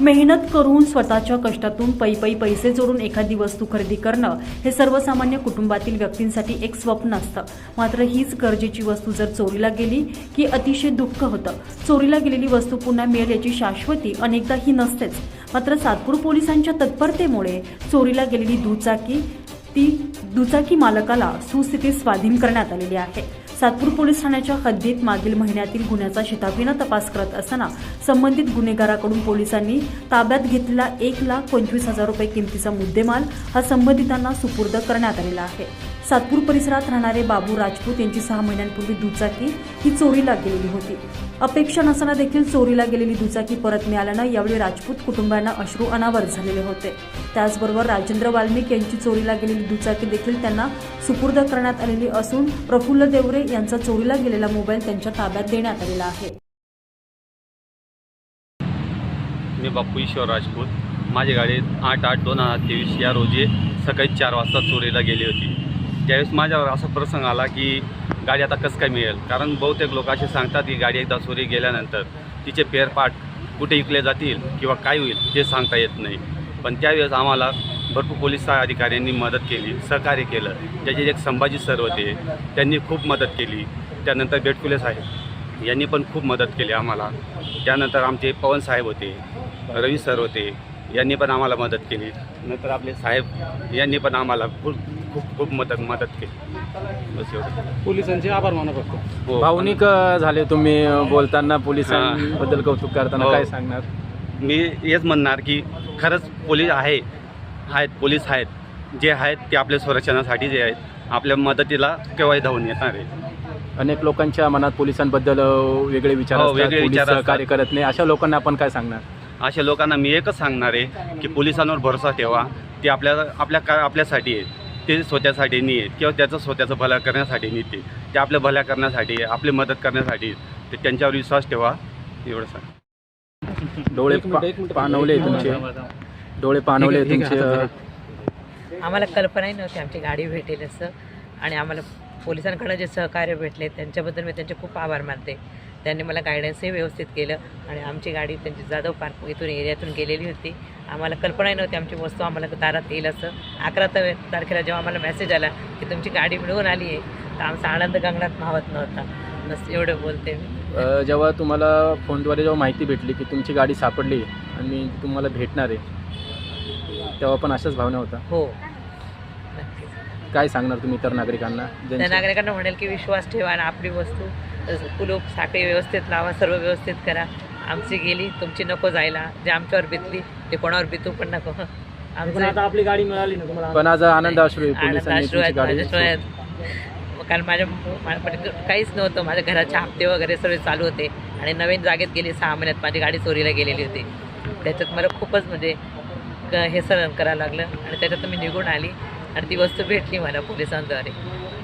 मेहनत करून स्वतःच्या कष्टातून पै पै पैसे जोडून एखादी वस्तू खरेदी करणं हे सर्वसामान्य कुटुंबातील व्यक्तींसाठी एक स्वप्न असतं. मात्र हीच गरजेची वस्तू जर चोरीला गेली की अतिशय दुःख होतं. चोरीला गेलेली वस्तू पुन्हा मिळेल याची शाश्वती अनेकदा ही नसतेच. मात्र सातपूर पोलिसांच्या तत्परतेमुळे चोरीला गेलेली दुचाकी ती दुचाकी मालकाला सुस्थितीत स्वाधीन करण्यात आलेली आहे. सातपूर पोलीस ठाण्याच्या हद्दीत मागील महिन्यातील गुन्ह्याचा शिताफीनं तपास करत असताना संबंधित गुन्हेगाराकडून पोलिसांनी ताब्यात घेतलेला एक लाख पंचवीस हजार रुपये किमतीचा मुद्देमाल हा संबंधितांना सुपूर्द करण्यात आलेला आहे. सातपूर परिसरात राहणारे बाबू राजपूत यांची सहा महिन्यांपूर्वी दुचाकी ही चोरीला गेलेली होती. अपेक्षा नसताना देखील चोरीला गेलेली दुचाकी परत मिळाल्यानं यावेळी राजपूत कुटुंबांना अश्रू अनावर झालेले होते. त्याचबरोबर राजेंद्र वाल्मिक यांची चोरीला गेलेली दुचाकी देखील त्यांना सुपूर्द करण्यात आलेली असून प्रफुल्ल देवरे यांचा चोरीला गेलेला मोबाईल त्यांच्या ताब्यात देण्यात आलेला आहे. मी बापू ईश्वर राजपूत. माझी गाडी आठ आठ दोन हजार तेवीस या रोजी सकाळी चार वाजता चोरीला गेली होती. त्यावेळेस माझ्यावर असा प्रसंग आला की गाडी आता कसं काय मिळेल? कारण बहुतेक लोक असे सांगतात की गाडी एकदा चोरी गेल्यानंतर तिचे पेअर पार्ट कुठे विकले जातील किंवा काय होईल ते सांगता येत नाही. पण त्यावेळेस आम्हाला भरपूर पोलीस अधिकाऱ्यांनी मदत केली सहकार्य केलं. त्याचे एक संभाजी सर होते त्यांनी खूप मदत केली. त्यानंतर बेटकुले साहेब यांनी पण खूप मदत केली आम्हाला. त्यानंतर आमचे पवन साहेब होते रवी सर होते यांनी पण आम्हाला मदत केली. नंतर आपले साहेब यांनी पण आम्हाला खूप खूप खूप मदत मदत केली. बस एवढं पोलिसांचे आभार मानत असतो हो. भावनिक अ, झाले तुम्ही बोलताना पोलिसांबद्दल कौतुक करताना हो. काय सांगणार? मी हेच म्हणणार की खरंच पोलीस आहे आहेत पोलीस आहेत. जे आहेत ते आपल्या संरक्षणासाठी जे आहेत आपल्या मदतीला केव्हाही धावून येणार आहे अनेक लोकांच्या मनात पोलिसांबद्दल अ, वेगळे विचार हो, असतात. वेगळे पोलीस विचार असतात. कार्य करत नाही अशा लोकांना आपण काय सांगणार? अशा लोकांना मी एकच सांगणार आहे की पोलिसांवर भरोसा ठेवा. ते आपल्या आपल्या का आपल्यासाठी आहेत. ते स्वतःसाठी नाही आहेत किंवा त्याचं स्वतःचं भलं करण्यासाठी नाही ते ते आपल्या भल्या करण्यासाठी आपली मदत करण्यासाठी. ते त्यांच्यावर विश्वास ठेवा. एवढं सांग. डोळे पा- पाणवले तुमचे. डोळे पाणवले तुमचे. आम्हाला कल्पनाही नव्हती आमची गाडी भेटेल असं. आणि आम्हाला पोलिसांकडे जे सहकार्य भेटले त्यांच्याबद्दल मी त्यांचे खूप आभार मानते. त्यांनी मला गायडन्सही व्यवस्थित केलं आणि आमची गाडी त्यांची जाधव पार्क इथून एरियातून गेलेली होती. आम्हाला कल्पनाही नव्हती आमची वस्तू आम्हाला दारात येईल असं. अकरा तारखेला जेव्हा आम्हाला मेसेज आला की तुमची गाडी मिळून आली आहे तर आमचा आनंद गंगणात मावत नव्हता. बस एवढं बोलते मी. जेव्हा तुम्हाला फोनद्वारे जेव्हा माहिती भेटली की तुमची गाडी सापडली आणि तुम्हाला भेटणार आहे तेव्हा पण अशाच भावना होता? हो. नक्कीच काय सांगणार तुम्ही इतर नागरिकांना? त्या नागरिकांना म्हणेल की विश्वास ठेवा आणि आपली वस्तू कुलूप साखळी व्यवस्थित लावा सर्व व्यवस्थित करा. आमची गेली तुमची नको जायला. जे आमच्यावर बितली ते कोणावर बितू पण नको. आमचं आपली गाडी मिळाली ना तुम्हाला? पण आज आनंद आहे पोलिसांनी तुमची गाडी आहेत. कारण माझ्या काहीच नव्हतं. माझ्या घराचे हप्ते वगैरे सर्व चालू होते. आणि नवीन जागेत गेली सहा महिन्यात माझी गाडी चोरीला गेलेली होती. त्याच्यात मला खूपच म्हणजे क- हे सहन करावं लागलं. आणि त्याच्यात मी निघून आली. आणि ती वस्तू भेटली मला पोलिसांद्वारे.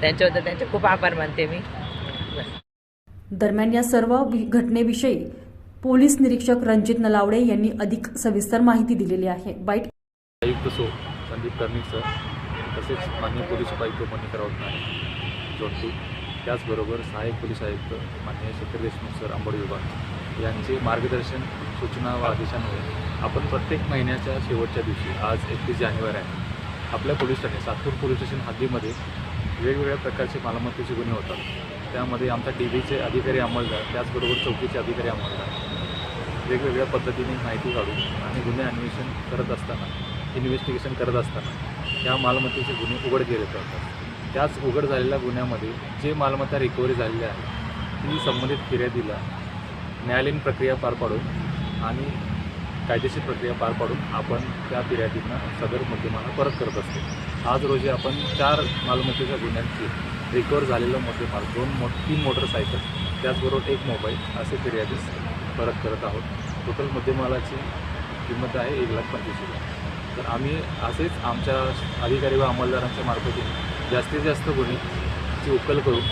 त्यांच्याबद्दल त्यांचे खूप आभार मानते मी. बस. दरम्यान या सर्व घटनेविषयी पोलीस निरीक्षक रणजित नलावडे यांनी अधिक सविस्तर माहिती दिलेली आहे. बाईट. आयुक्त सो संदीप कर्णिक सर तसेच माननीय पोलीस उपायुक्त मणिकर राऊत जोडतो त्याचबरोबर सहाय्यक पोलीस आयुक्त माननीय शेखर देशमुख सर आंबोडी विभाग यांचे मार्गदर्शन सूचना व आदेशांमुळे आपण प्रत्येक महिन्याच्या शेवटच्या दिवशी आज एकतीस जानेवारी आहे आपल्या पोलीस ठाणे सातपूर पोलीस स्टेशन हद्दीमध्ये वेगवेगळ्या प्रकारचे मालमत्तेचे गुन्हे होतात. त्यामध्ये आमच्या टी व्हीचे अधिकारी अंमलदार त्याचबरोबर चौकीचे अधिकारी अंमलदार वेगवेगळ्या पद्धतीने माहिती काढून आणि गुन्हे अन्वेषण करत असताना इन्व्हेस्टिगेशन करत असताना या मालमत्तेचे गुन्हे उघड केले जातात. त्याच उघड झालेल्या गुन्ह्यामध्ये जे मालमत्ता रिकव्हरी झालेली आहे ती संबंधित फिर्यादीला न्यायालयीन प्रक्रिया पार पाडून आणि कायदेशीर प्रक्रिया पार पाडून आपण त्या फिर्यादींना सदर मुद्देमाला परत करत असतो. आज रोजी आपण चार मालमत्तेच्या गुन्ह्यांची रिकवर झालेलं मुद्देमाल दोन मो तीन मोटरसायकल त्याचबरोबर एक मोबाईल असे फिर्यादीस परत करत आहोत. टोटल मुद्देमालाची किंमत आहे एक लाख पंचवीस हजार. तर आम्ही असेच आमच्या अधिकारी व अंमलदारांच्या मार्फतीने जास्तीत जास्त गुन्हेची उकल करून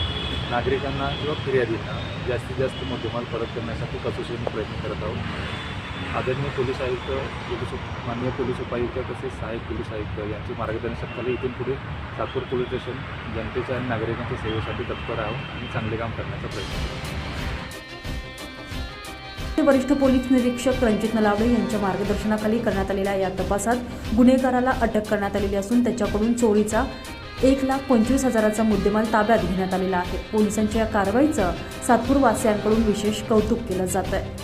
नागरिकांना किंवा फिर्यादींना जास्तीत जास्त मुद्देमाल परत करण्यासाठी कसोशीने प्रयत्न करत आहोत. आदरणीय पोलीस आयुक्त पोलीस माननीय पोलीस उपायुक्त तसेच सहाय्यक पोलीस आयुक्त यांचे मार्गदर्शनाखाली इथून पुढे सातपूर पोलीस स्टेशन जनतेच्या आणि नागरिकांच्या सेवेसाठी तत्पर आहोत आणि चांगले काम करण्याचा प्रयत्न वरिष्ठ पोलीस निरीक्षक रणजित नलावडे यांच्या मार्गदर्शनाखाली करण्यात आलेल्या या तपासात गुन्हेगाराला अटक करण्यात आलेली असून त्याच्याकडून चोरीचा एक लाख पंचवीस हजाराचा मुद्देमाल ताब्यात घेण्यात आलेला आहे. पोलिसांच्या या कारवाईचं सातपूर वासियांकडून विशेष कौतुक केलं जात आहे